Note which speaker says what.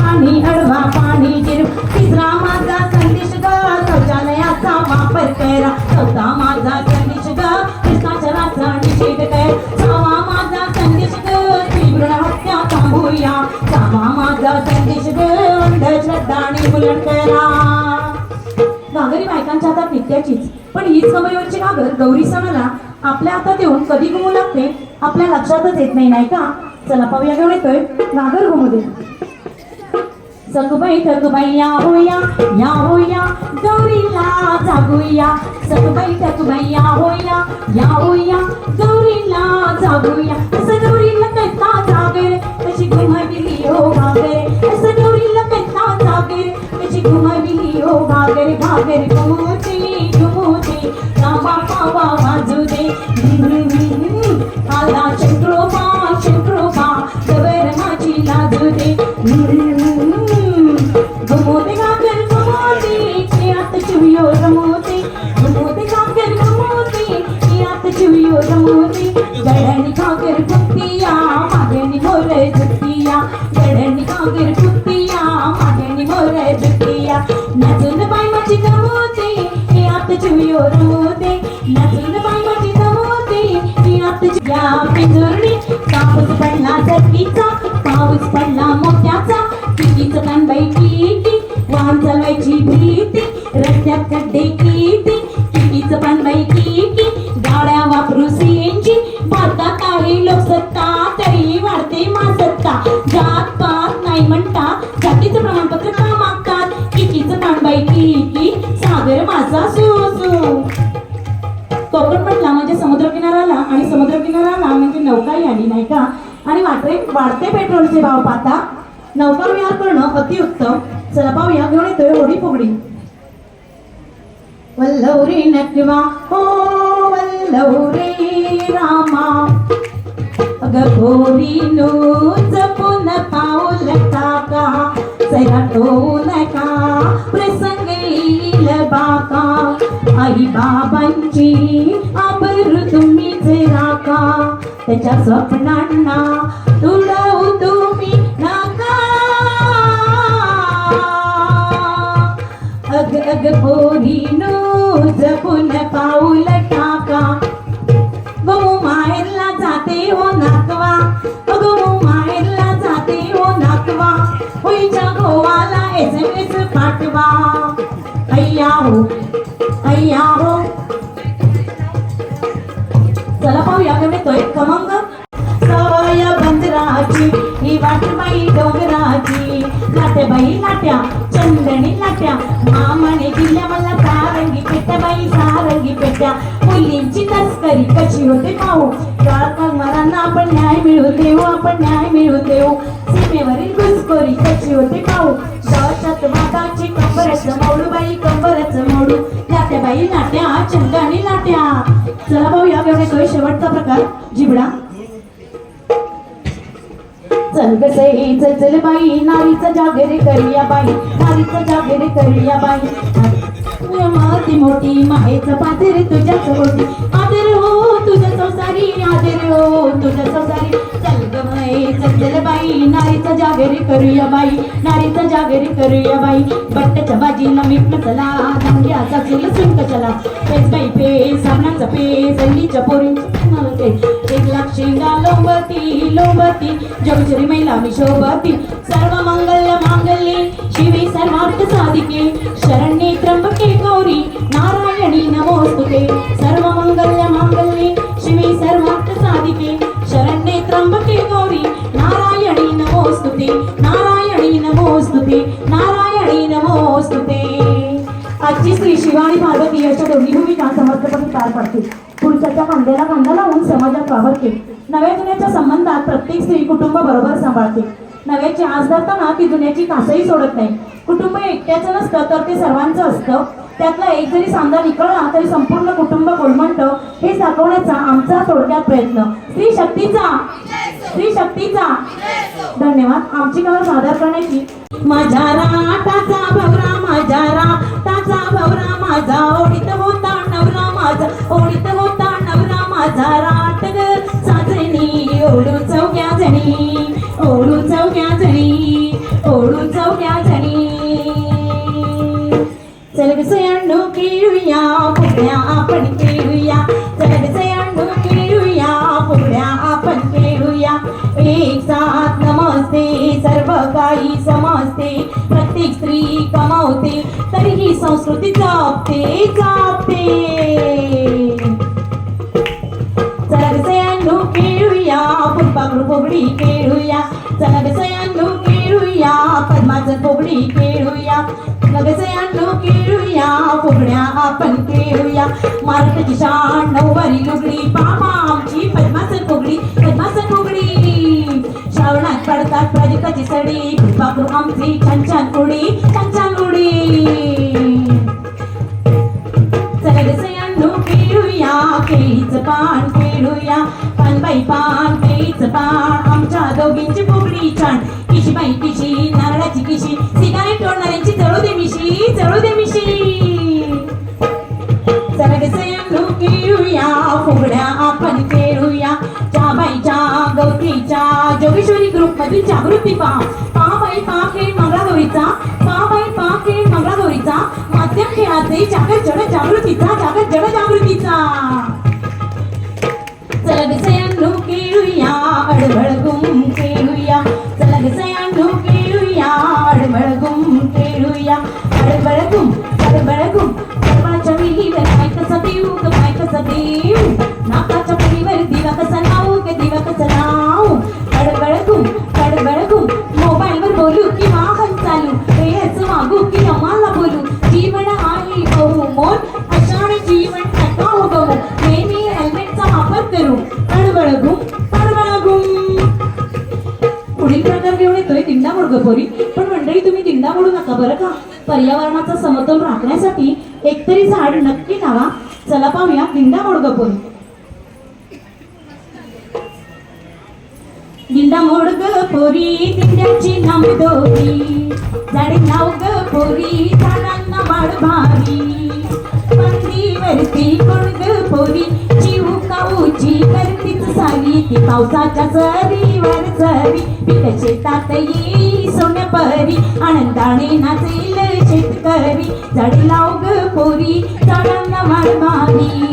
Speaker 1: पाणी अडवा पाणी जिरव तिसरा माझा संदेश ग शौचालयाचा वापर करा. चौथा माझा संदेश ग भ्रष्टाचाराचा निषेध कर. सहावा माझा संदेश ग तीव्र हत्या थांबूया. सहावा माझा संदेश ग अंधश्रद्धा निर्मूलन करा. घागरी बायकांच्या हातात नित्याचीच. पण हीच कमरेवरची घागर गौरी सणाला आपल्या हातात येऊन कधी घुमू लागते? आपल्या लक्षातच येत नाही नाही का? चला पाहूया घेऊन येतोय घागर घुमू दे. सगबाई ठगबाई या होया या होया गौरीला जागूया. सगबाई ठगबाई या होया या होया गौरीला जागूया. असं गौरीला कथा जागर कशी घुमविली हो घागर असं गौरीला कथा जागर कशी घुमविली हो घागर घागर घुमते घुमते रामा पावा वाजू दे आला शंकरोबा शंकरोबा गवर माझी लाजू दे चिवियो रमोते गडणी घागर कुत्तिया मागणी मोर जुत्तिया गडणी घागर कुत्तिया मागणी मोर जुत्तिया नाचून बाई माझी गमोते चियात चिवियो रमोते नाचून बाई माझी गमोते चियात या पिंजुरणी पाऊस पडला चटकीचा पाऊस पडला मोठ्याचा. कितीचं कान बाई किती वाहन चालवायची भीती रस्त्यात खड्डे वाढते पेट्रोलचे भाव पाहता नौका विहार करणं अतिउत्तम चला पाहूया घेऊन येतोय होडी फुगडी. वल्लवरी नटवा हो वल्लवरी रामा. अग गोरी नो जपून पाऊल टाका सैराटो नका प्रसंग येईल बाका. आई बाबांची आबरू तुम्हीच राका त्याच्या स्वप्नांना गोवाला एस पाठवा अय्या हो अय्या हो। चला पाहूया का येतोय कमंग सवय बंदराची ही वाटबाई डोंगराची. लाट्याबाई लाट्या चंदणी लाट्या मामाने दिल्या मला सारंगी पेट्या बाई सारंगी पेट्या. मुलींची तस्करी कशी होते पाहू. काळ काळकांवरांना आपण न्याय मिळवून देऊ आपण न्याय मिळवून देऊ. सीमेवरील कोरी कशी होते पाहू दहशत माताची कंबरच मोडू बाई कंबरच मोडू लाट्याबाई लाट्या चंदणी लाट्या. चला भाऊ या घेऊन शेवटचा प्रकार. जिबडा. चल ग चल बाई नारीचा जागरे करिया बाई. नारीचा जागरे करिया बाई. माती मोठी माहेचं पादर तुझ्या होती आदर हो तुझ्या संसारी आदर हो तुझ्या संसारी. नारीचं जागरी करूया बाई नारीचं जागरी करूया बाई. बट्ट्याच्या बाजीला मीठ चला धांग्याचा चुल सुंक चला पेस बाई पेस सामनाचा पेस हल्लीच्या पोरींची एक लाख शेंगा लोंबती लोंबती. जगचरी महिला मी शोभती. सर्व मंगल्य मांगल्ये शिवी सर्वार्थ साधिके. शरण्ये त्र्यंबके गौरी नारायणी नमोस्तुते. सर्व मंगल्य नारायणी नमोस्तुते नारायणी नमोस्तुते. आजची श्री शिवा पार्वती याच्या दोन्ही भूमिका समर्थपणे पार पडतील. पुरुषाच्या खांद्याला खांदा लावून समाजात वावरते नव्या जुन्याच्या संबंधात प्रत्येक स्त्री कुटुंब बरोबर सांभाळते. नव्याची आज धरताना ती जुन्याची कासही सोडत नाही. कुटुंब एकट्याचं नसतं तर ते सर्वांचं असतं. त्यातला एक जरी सांधा निकळला तरी संपूर्ण कुटुंब कोलमंट हे दाखवण्याचा आमचा थोडक्यात प्रयत्न. स्त्री शक्तीचा. स्त्री शक्तीचा. धन्यवाद. आमची कला सादर करण्याची. माझ्या राटाचा भवरा माझ्या राटाचा भवरा माझा ओढीत होता नवरा माझा ओढीत संस्कृती जपते जपते चला ग खेळूया फुलपाखरू फोगडी खेळूया. चला ग खेळूया पद्माचं फोगडी खेळूया. चला खेळूया फुगड्या आपण खेळूया. मराठीची शान नऊवारी लुगडी पामा आमची पद्माचं फोगडी पद्माचं फोगडी श्रावणात पडतात प्राजक्ताची सडी फुलपाखरू आमची छान छान उडी छान मधील जागृती पहा. पा बाई पा खेळ मंगळागौरीचा. पा बाई पा खेळ मंगळागौरीचा. माध्यम खेळाचे जागर जड जागृतीचा जागर जड जागृतीचा. चला ग दिंडा पण मंडळी तुम्ही दिंडा मोडू नका बरं का? पर्यावरणाचा समतोल राखण्यासाठी एकतरी झाड नक्की लावा. चला पाहूया दिंडा मोड मोडगपोरी दिंडा मोड ग पोरी दिंड्याची नाम दोरी. झाडे नाव ग पोरी झाडांना वाढ भारी. पंथीवरती कोण ग पोरी जीव काऊची करतीच सारी. ती पावसाच्या सरीवर सरी पिक शेतात येई सोन्या परी आनंदाने नाचेल शेतकरी झाडे लाव ग पोरी झाडांना वाढ भारी दारी होता